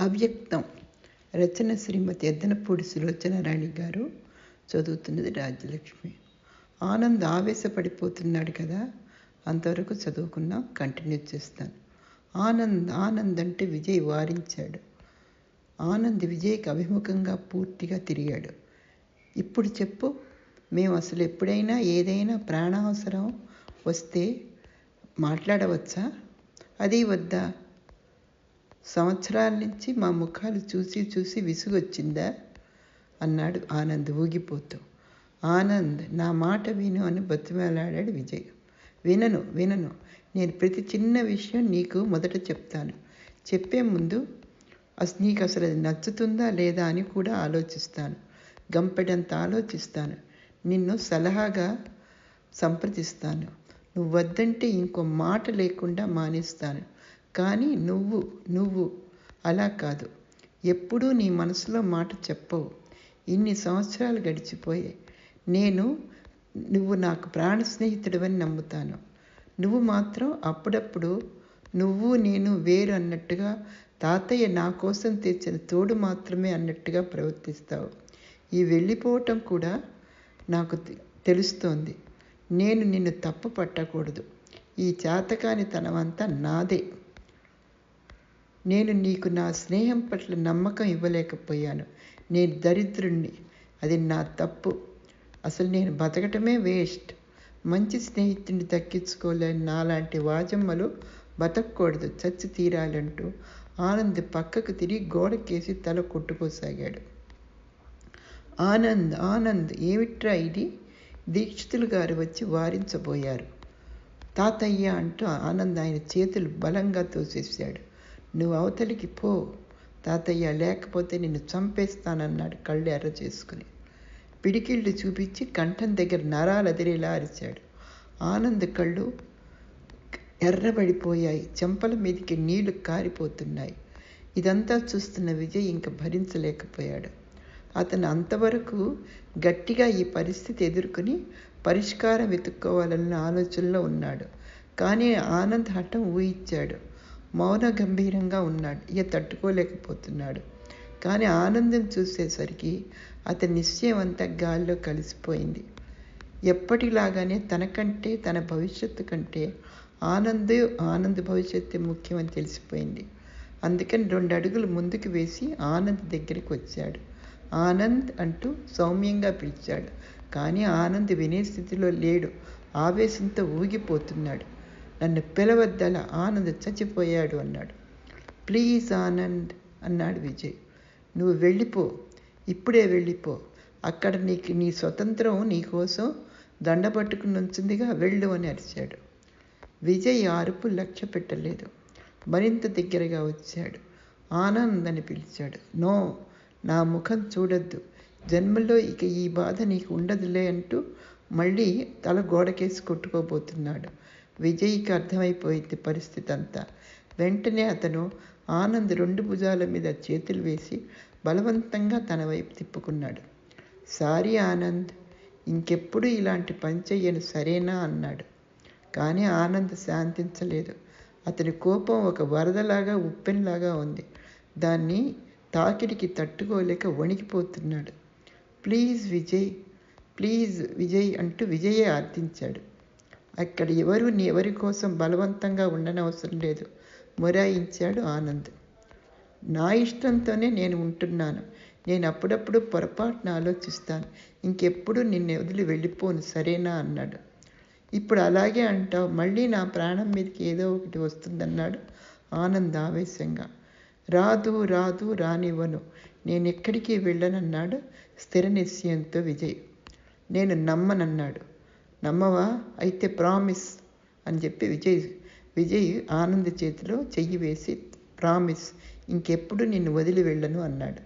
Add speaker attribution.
Speaker 1: అవ్యక్తం. రచన శ్రీమతి ఎద్దనపూడి సులోచనారాణి గారు చదువుతున్నది రాజ్యలక్ష్మి. ఆనంద్ ఆవేశపడిపోతున్నాడు కదా అంతవరకు చదువుకున్నాం కంటిన్యూ చేస్తాను. ఆనంద్ ఆనంద్ అంటే విజయ్ వారించాడు. ఆనంద్ విజయ్కి అభిముఖంగా పూర్తిగా తిరిగాడు. ఇప్పుడు చెప్పు మేము అసలు ఎప్పుడైనా ఏదైనా ప్రాణావసరం వస్తే మాట్లాడవచ్చా? అది వద్దా? సంవత్సరాల నుంచి మా ముఖాలు చూసి చూసి విసుగొచ్చిందా? అన్నాడు ఆనంద్ ఊగిపోతూ. ఆనంద్ నా మాట విను అని బతిమేలాడాడు విజయ్. వినను వినను. నేను ప్రతి చిన్న విషయం నీకు మొదట చెప్తాను. చెప్పే ముందు అసలు నీకు అసలు అది నచ్చుతుందా లేదా అని కూడా ఆలోచిస్తాను. గంపెడంత ఆలోచిస్తాను. నిన్ను సలహాగా సంప్రదిస్తాను. నువ్వు వద్దంటే ఇంకో మాట లేకుండా మానేస్తాను. కానీ నువ్వు నువ్వు అలా కాదు. ఎప్పుడూ నీ మనసులో మాట చెప్పవు. ఇన్ని సంవత్సరాలు గడిచిపోయాయి. నేను నువ్వు నాకు ప్రాణ స్నేహితుడివని నమ్ముతాను. నువ్వు మాత్రం అప్పుడప్పుడు నువ్వు నేను వేరు అన్నట్టుగా తాతయ్య నా కోసం తెచ్చిన తోడు మాత్రమే అన్నట్టుగా ప్రవర్తిస్తావు. ఈ వెళ్ళిపోవటం కూడా నాకు తెలుస్తోంది. నేను నిన్ను తప్పు పట్టకూడదు. ఈ చాతకాని తనమంతా నాదే. నేను నీకు నా స్నేహం పట్ల నమ్మకం ఇవ్వలేకపోయాను. నేను దరిద్రుణ్ణి. అది నా తప్పు. అసలు నేను బతకటమే వేస్ట్. మంచి స్నేహితుడిని దక్కించుకోలేని నాలాంటి వాజమ్మలు బతకూడదు చచ్చి తీరాలంటూ ఆనంద్ పక్కకు తిరిగి గోడకేసి తల కొట్టుకోసాగాడు ఆనంద్ ఆనంద్ ఏమిట్రా ఇది? దీక్షితులు గారు వచ్చి వారించబోయారు. తాతయ్య అంటూ ఆనంద్ ఆయన చేతులు బలంగా తోసేశాడు. నువ్వు అవతలికి పో. తాతయ్య లేకపోతే నిన్ను చంపేస్తానన్నాడు కళ్ళు ఎర్ర చేసుకుని. పిడికిళ్ళు చూపించి కంఠం దగ్గర నరాలు అదిరేలా అరిచాడు. ఆనంద్ కళ్ళు ఎర్రబడిపోయాయి. చెంపల మీదకి నీళ్ళు కారిపోతున్నాయి. ఇదంతా చూస్తున్న విజయ్ ఇంక భరించలేకపోయాడు. అతను అంతవరకు గట్టిగా ఈ పరిస్థితి ఎదుర్కొని పరిష్కారం వెతుక్కోవాలన్న ఆలోచనలో ఉన్నాడు. కానీ ఆనంద్ హఠం ఊహించాడు. మౌన గంభీరంగా ఉన్నాడు. ఇక తట్టుకోలేకపోతున్నాడు. కానీ ఆనందం చూసేసరికి అతని నిశ్చయం అంతా గాల్లో కలిసిపోయింది. ఎప్పటిలాగానే తనకంటే తన భవిష్యత్తు కంటే ఆనంద్ ఆనంద్ భవిష్యత్తు ముఖ్యమని తెలిసిపోయింది. అందుకని రెండు అడుగులు ముందుకు వేసి ఆనంద్ దగ్గరికి వచ్చాడు. ఆనంద్ అంటూ సౌమ్యంగా పిలిచాడు. కానీ ఆనంద్ వినే స్థితిలో లేడు. ఆవేశంతో ఊగిపోతున్నాడు. నన్ను పిలవద్దల ఆనంద్ చచ్చిపోయాడు అన్నాడు. ప్లీజ్ ఆనంద్ అన్నాడు విజయ్. నువ్వు వెళ్ళిపో. ఇప్పుడే వెళ్ళిపో. అక్కడ నీకు నీ స్వతంత్రం నీకోసం దండ పట్టుకుని ఉంచిందిగా వెళ్ళు అని అరిచాడు. విజయ్ అరుపు లక్ష్య పెట్టలేదు. మరింత దగ్గరగా వచ్చాడు. ఆనంద్ అని పిలిచాడు. నో నా ముఖం చూడొద్దు. జన్మలో ఇక ఈ బాధ నీకు ఉండదులే అంటూ మళ్ళీ తల గోడకేసి కొట్టుకోబోతున్నాడు. విజయ్కి అర్థమైపోయింది పరిస్థితి అంతా వెంటనే అతను ఆనంద్ రెండు భుజాల మీద చేతులు వేసి బలవంతంగా తన వైపు తిప్పుకున్నాడు. సారీ ఆనంద్ ఇంకెప్పుడు ఇలాంటి పని చెయ్యను సరేనా? అన్నాడు. కానీ ఆనంద్ శాంతించలేదు. అతని కోపం ఒక వరదలాగా ఉప్పెనలాగా ఉంది. దాన్ని తాకిడికి తట్టుకోలేక వణికిపోతున్నాడు. ప్లీజ్ విజయ్ ప్లీజ్ విజయ్ అంటూ విజయే ఆర్థించాడు అక్కడ ఎవరు నీ ఎవరి కోసం బలవంతంగా ఉండనవసరం లేదు. మొరాయించాడు ఆనంద్. నా ఇష్టంతోనే నేను ఉంటున్నాను. నేను అప్పుడప్పుడు పొరపాటున ఆలోచిస్తాను. ఇంకెప్పుడు నిన్ను వదిలి వెళ్ళిపోను సరేనా? అన్నాడు. ఇప్పుడు అలాగే అంటావు. మళ్ళీ నా ప్రాణం మీదకి ఏదో ఒకటి వస్తుందన్నాడు ఆనంద్ ఆవేశంగా. రాదు రాదు రానివ్వను. నేను ఎక్కడికి వెళ్ళనన్నాడు స్థిర నిశ్చయంతో విజయ్. నేను నమ్మనన్నాడు. నమ్మవా? అయితే ప్రామిస్ అని చెప్పి విజయ్ విజయ్ ఆనంద్ చేతిలో చెయ్యి వేసి ప్రామిస్ ఇంకెప్పుడు నిన్ను వదిలి వెళ్ళను అన్నాడు.